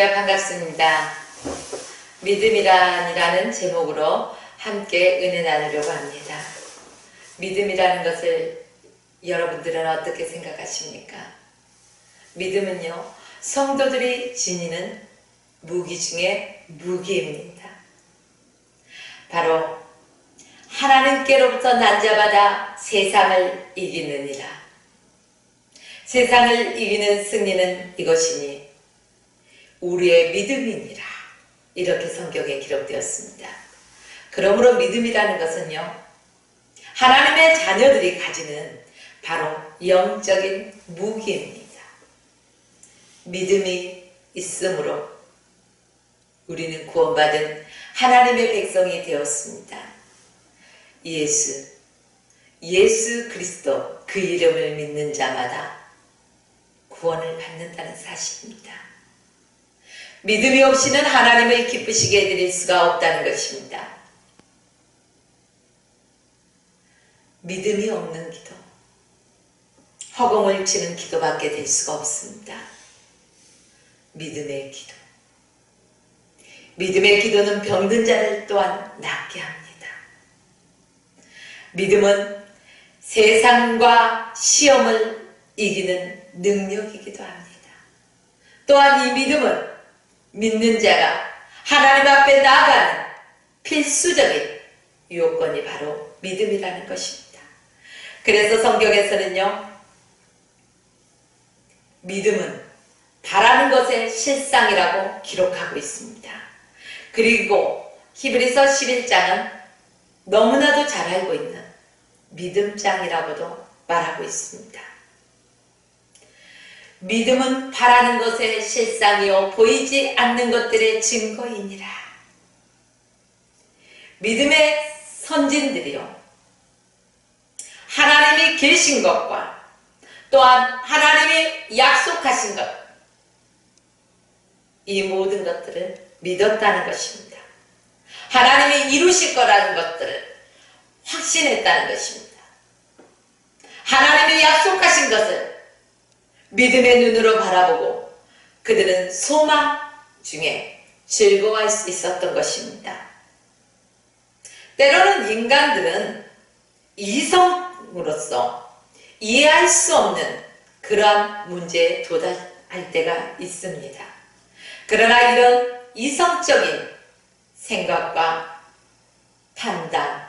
할렐루야 반갑습니다. 믿음이란이라는 제목으로 함께 은혜 나누려고 합니다. 믿음이라는 것을 여러분들은 어떻게 생각하십니까? 믿음은요, 성도들이 지니는 무기 중에 무기입니다. 바로 하나님께로부터 난자받아 세상을 이기느니라. 세상을 이기는 승리는 이것이니 우리의 믿음이니라. 이렇게 성경에 기록되었습니다. 그러므로 믿음이라는 것은요, 하나님의 자녀들이 가지는 바로 영적인 무기입니다. 믿음이 있으므로 우리는 구원받은 하나님의 백성이 되었습니다. 예수, 예수 그리스도 그 이름을 믿는 자마다 구원을 받는다는 사실입니다. 믿음이 없이는 하나님을 기쁘시게 해드릴 수가 없다는 것입니다. 믿음이 없는 기도, 허공을 치는 기도밖에 될 수가 없습니다. 믿음의 기도. 믿음의 기도는 병든 자를 또한 낫게 합니다. 믿음은 세상과 시험을 이기는 능력이기도 합니다. 또한 이 믿음은 믿는 자가 하나님 앞에 나아가는 필수적인 요건이 바로 믿음이라는 것입니다. 그래서 성경에서는요, 믿음은 바라는 것의 실상이라고 기록하고 있습니다. 그리고 히브리서 11장은 너무나도 잘 알고 있는 믿음장이라고도 말하고 있습니다. 믿음은 바라는 것의 실상이요 보이지 않는 것들의 증거이니라. 믿음의 선진들이요. 하나님이 계신 것과 또한 하나님이 약속하신 것, 이 모든 것들을 믿었다는 것입니다. 하나님이 이루실 거라는 것들을 확신했다는 것입니다. 하나님이 약속하신 것을 믿음의 눈으로 바라보고 그들은 소망 중에 즐거워할 수 있었던 것입니다. 때로는 인간들은 이성으로서 이해할 수 없는 그러한 문제에 도달할 때가 있습니다. 그러나 이런 이성적인 생각과 판단,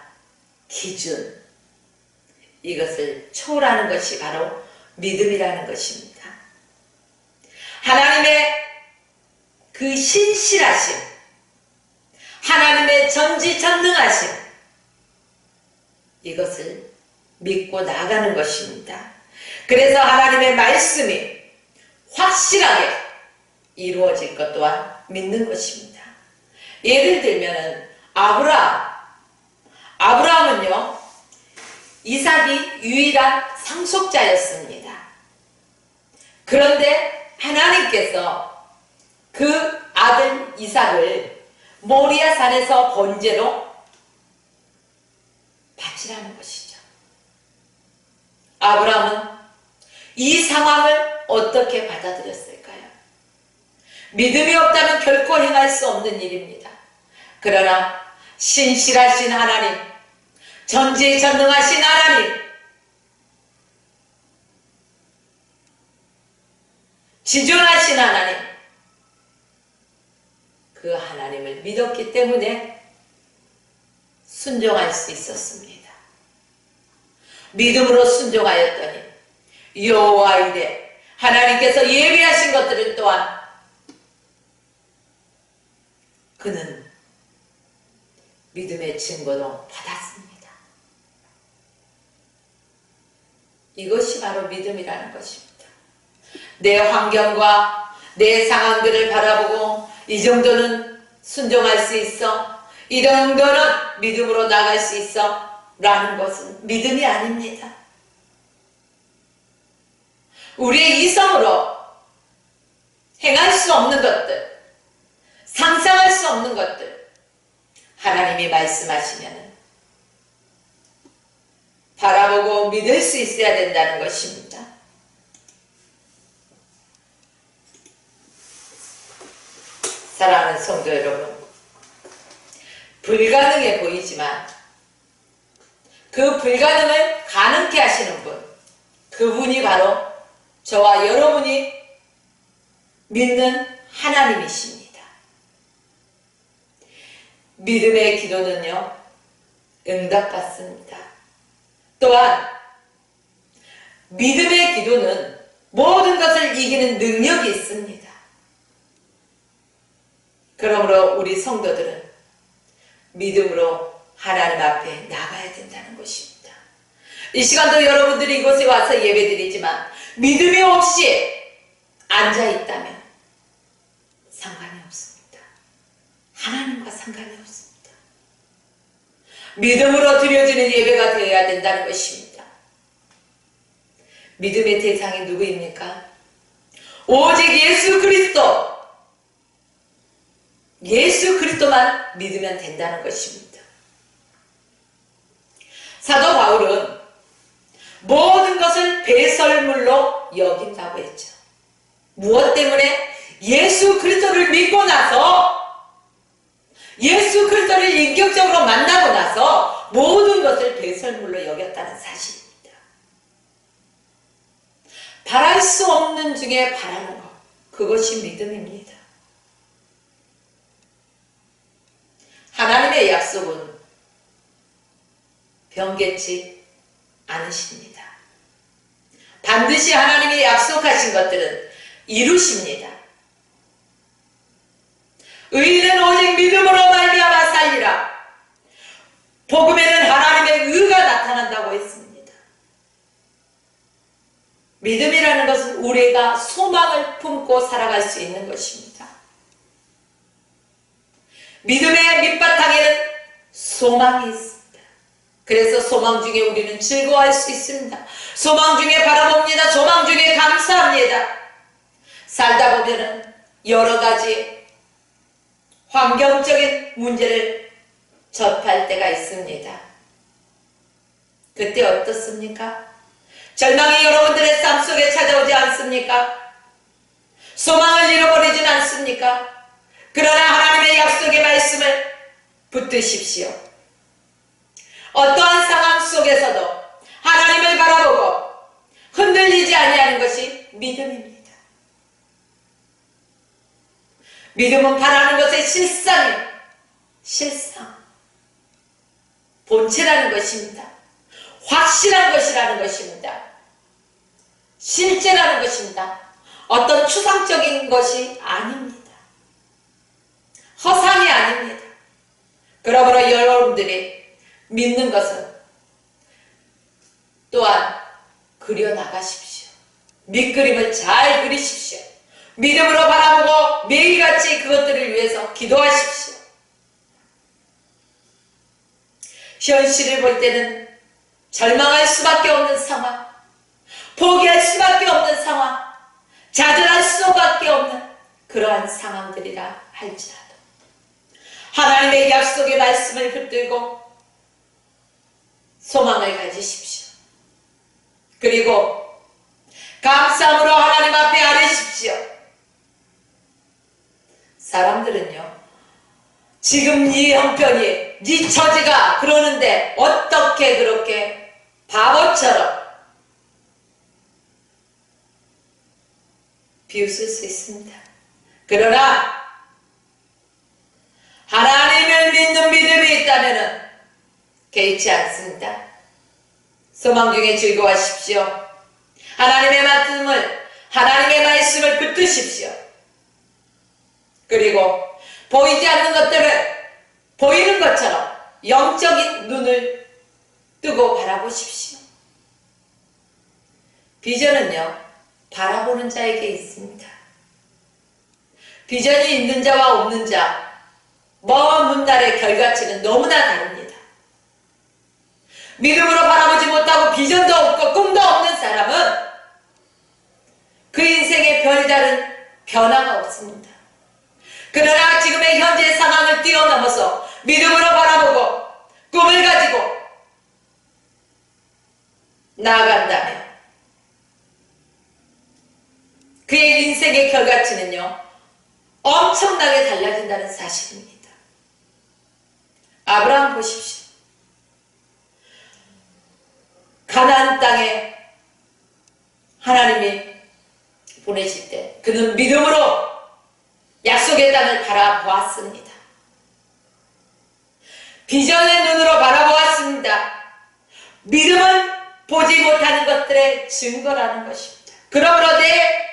기준, 이것을 초월하는 것이 바로 믿음이라는 것입니다. 하나님의 그 신실하심, 하나님의 전지전능하심, 이것을 믿고 나가는 것입니다. 그래서 하나님의 말씀이 확실하게 이루어질 것 또한 믿는 것입니다. 예를 들면 아브라함, 아브라함은요 이삭이 유일한 상속자였습니다. 그런데 하나님께서 그 아들 이삭을 모리아 산에서 번제로 바치라는 것이죠. 아브라함은 이 상황을 어떻게 받아들였을까요? 믿음이 없다면 결코 행할 수 없는 일입니다. 그러나 신실하신 하나님, 전지전능하신 하나님, 지존하신 하나님, 그 하나님을 믿었기 때문에 순종할 수 있었습니다. 믿음으로 순종하였더니 여호와 이래 하나님께서 예비하신 것들을 또한 그는 믿음의 증거도 받았습니다. 이것이 바로 믿음이라는 것입니다. 내 환경과 내 상황들을 바라보고 이 정도는 순종할 수 있어. 이 정도는 믿음으로 나갈 수 있어. 라는 것은 믿음이 아닙니다. 우리의 이성으로 행할 수 없는 것들, 상상할 수 없는 것들, 하나님이 말씀하시면 바라보고 믿을 수 있어야 된다는 것입니다. 사랑하는 성도 여러분, 불가능해 보이지만 그 불가능을 가능케 하시는 분, 그분이 바로 저와 여러분이 믿는 하나님이십니다. 믿음의 기도는요, 응답받습니다. 또한 믿음의 기도는 모든 것을 이기는 능력이 있습니다. 그러므로 우리 성도들은 믿음으로 하나님 앞에 나가야 된다는 것입니다. 이 시간도 여러분들이 이곳에 와서 예배드리지만 믿음이 없이 앉아 있다면 상관이 없습니다. 하나님과 상관이 없습니다. 믿음으로 드려지는 예배가 되어야 된다는 것입니다. 믿음의 대상이 누구입니까? 오직 예수 그리스도 예수 그리스도만 믿으면 된다는 것입니다. 사도 바울은 모든 것을 배설물로 여긴다고 했죠. 무엇 때문에? 예수 그리스도를 믿고 나서 예수 그리스도를 인격적으로 만나고 나서 모든 것을 배설물로 여겼다는 사실입니다. 바랄 수 없는 중에 바라는 것, 그것이 믿음입니다. 하나님의 약속은 변개치 않으십니다. 반드시 하나님이 약속하신 것들은 이루십니다. 의인은 오직 믿음으로 말미암아 살리라. 복음에는 하나님의 의가 나타난다고 했습니다. 믿음이라는 것은 우리가 소망을 품고 살아갈 수 있는 것입니다. 믿음의 밑바탕에는 소망이 있습니다. 그래서 소망 중에 우리는 즐거워할 수 있습니다. 소망 중에 바라봅니다. 소망 중에 감사합니다. 살다 보면은 여러 가지 환경적인 문제를 접할 때가 있습니다. 그때 어떻습니까? 절망이 여러분들의 삶 속에 찾아오지 않습니까? 소망을 잃어버리진 않습니까? 그러나 하나님의 약속의 말씀을 붙드십시오. 어떠한 상황 속에서도 하나님을 바라보고 흔들리지 아니하는 것이 믿음입니다. 믿음은 바라는 것의 실상이요. 실상. 본체라는 것입니다. 확실한 것이라는 것입니다. 실제라는 것입니다. 어떤 추상적인 것이 아닙니다. 허상이 아닙니다. 그러므로 여러분들이 믿는 것은 또한 그려나가십시오. 밑그림을 잘 그리십시오. 믿음으로 바라보고 매일같이 그것들을 위해서 기도하십시오. 현실을 볼 때는 절망할 수밖에 없는 상황, 포기할 수밖에 없는 상황, 좌절할 수밖에 없는 그러한 상황들이라 할지라도 하나님의 약속의 말씀을 붙들고 소망을 가지십시오. 그리고 감사함으로 하나님 앞에 아뢰십시오. 사람들은요, 지금 네 형편이, 네 처지가 그러는데 어떻게 그렇게 바보처럼 비웃을 수 있습니다. 그러나 하나님을 믿는 믿음이 있다면 개의치 않습니다. 소망 중에 즐거워하십시오. 하나님의 말씀을 하나님의 말씀을 붙드십시오. 그리고 보이지 않는 것들을 보이는 것처럼 영적인 눈을 뜨고 바라보십시오. 비전은요, 바라보는 자에게 있습니다. 비전이 있는 자와 없는 자, 먼 문달의 결과치는 너무나 다릅니다. 믿음으로 바라보지 못하고 비전도 없고 꿈도 없는 사람은 그 인생에 별다른 변화가 없습니다. 그러나 지금의 현재 상황을 뛰어넘어서 믿음으로 바라보고 꿈을 가지고 나아간다면 그의 인생의 결과치는요 엄청나게 달라진다는 사실입니다. 아브라함 보십시오. 가나안 땅에 하나님이 보내실 때 그는 믿음으로 약속의 땅을 바라보았습니다. 비전의 눈으로 바라보았습니다. 믿음은 보지 못하는 것들의 증거라는 것입니다. 그러므로 내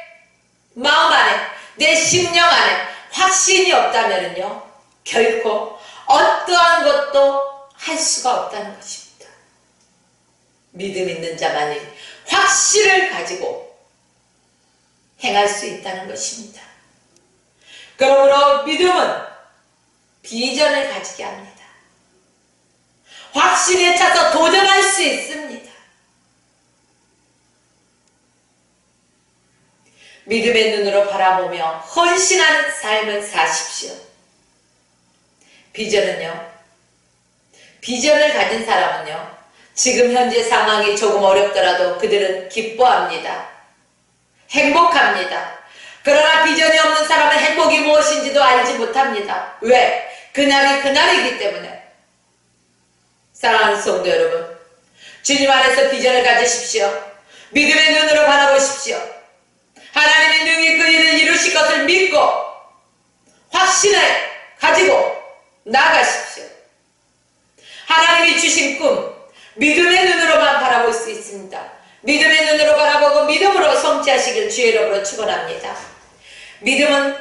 마음 안에, 내 심령 안에 확신이 없다면요, 결코 어떠한 것도 할 수가 없다는 것입니다. 믿음 있는 자만이 확신을 가지고 행할 수 있다는 것입니다. 그러므로 믿음은 비전을 가지게 합니다. 확신에 차서 도전할 수 있습니다. 믿음의 눈으로 바라보며 헌신하는 삶을 사십시오. 비전은요, 비전을 가진 사람은요, 지금 현재 상황이 조금 어렵더라도 그들은 기뻐합니다. 행복합니다. 그러나 비전이 없는 사람은 행복이 무엇인지도 알지 못합니다. 왜? 그날이 그날이기 때문에. 사랑하는 성도 여러분, 주님 안에서 비전을 가지십시오. 믿음의 눈으로 바라보십시오. 하나님이 능히 그 일을 이루실 것을 믿고 확신을 가지고 나아가십시오. 하나님이 주신 꿈, 믿음의 눈으로만 바라볼 수 있습니다. 믿음의 눈으로 바라보고 믿음으로 성취하시길 주의 이름으로 축원합니다. 믿음은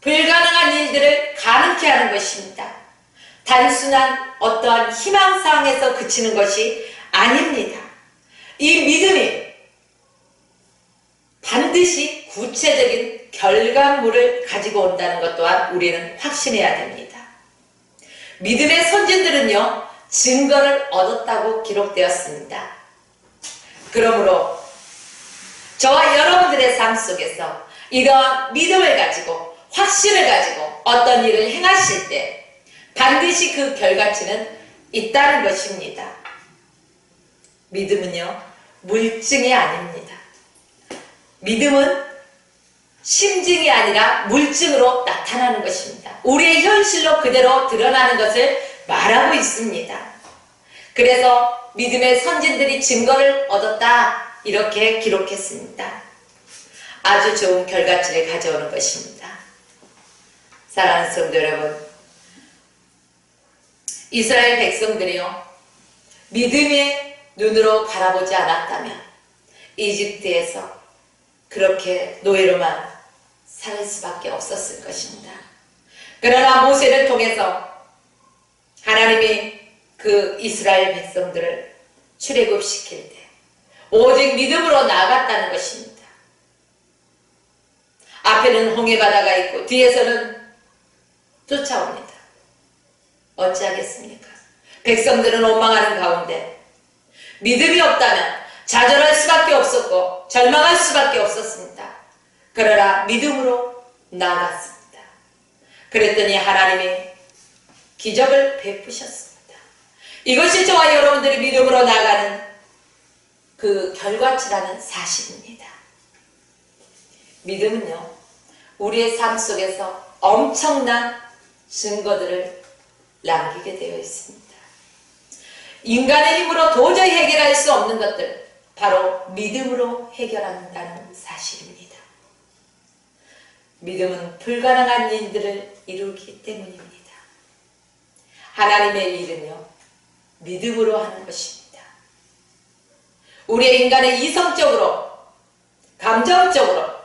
불가능한 일들을 가능케 하는 것입니다. 단순한 어떠한 희망사항에서 그치는 것이 아닙니다. 이 믿음이 반드시 구체적인 결과물을 가지고 온다는 것 또한 우리는 확신해야 됩니다. 믿음의 선진들은요, 증거를 얻었다고 기록되었습니다. 그러므로 저와 여러분들의 삶 속에서 이러한 믿음을 가지고 확신을 가지고 어떤 일을 행하실 때 반드시 그 결과치는 있다는 것입니다. 믿음은요, 물증이 아닙니다. 믿음은 심증이 아니라 물증으로 나타나는 것입니다. 우리의 현실로 그대로 드러나는 것을 말하고 있습니다. 그래서 믿음의 선진들이 증거를 얻었다 이렇게 기록했습니다. 아주 좋은 결과치를 가져오는 것입니다. 사랑하는 성도 여러분, 이스라엘 백성들이요 믿음의 눈으로 바라보지 않았다면 이집트에서 그렇게 노예로만 살 수밖에 없었을 것입니다. 그러나 모세를 통해서 하나님이 그 이스라엘 백성들을 출애굽시킬 때 오직 믿음으로 나아갔다는 것입니다. 앞에는 홍해 바다가 있고 뒤에서는 쫓아옵니다. 어찌하겠습니까? 백성들은 원망하는 가운데 믿음이 없다면 좌절할 수밖에 없었고 절망할 수밖에 없었습니다. 그러나 믿음으로 나아갔습니다. 그랬더니 하나님이 기적을 베푸셨습니다. 이것이 저와 여러분들이 믿음으로 나가는 그 결과치라는 사실입니다. 믿음은요, 우리의 삶 속에서 엄청난 증거들을 남기게 되어 있습니다. 인간의 힘으로 도저히 해결할 수 없는 것들, 바로 믿음으로 해결한다는 사실입니다. 믿음은 불가능한 일들을 이루기 때문입니다. 하나님의 일은요, 믿음으로 하는 것입니다. 우리의 인간의 이성적으로, 감정적으로,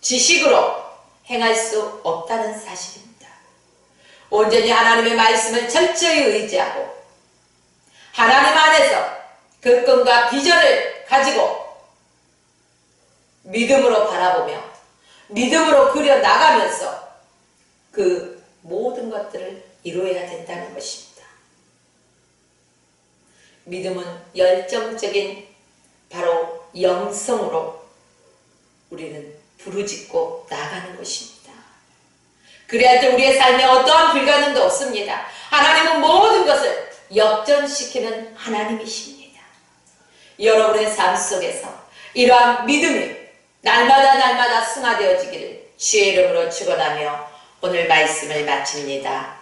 지식으로 행할 수 없다는 사실입니다. 온전히 하나님의 말씀을 철저히 의지하고 하나님 안에서 그 꿈과 비전을 가지고 믿음으로 바라보며 믿음으로 그려 나가면서 그 모든 것들을 이루어야 된다는 것입니다. 믿음은 열정적인 바로 영성으로 우리는 부르짖고 나가는 것입니다. 그래야지 우리의 삶에 어떠한 불가능도 없습니다. 하나님은 모든 것을 역전시키는 하나님이십니다. 여러분의 삶 속에서 이러한 믿음이 날마다 날마다 승화되어지기를 주의 이름으로 축원하며 오늘 말씀을 마칩니다.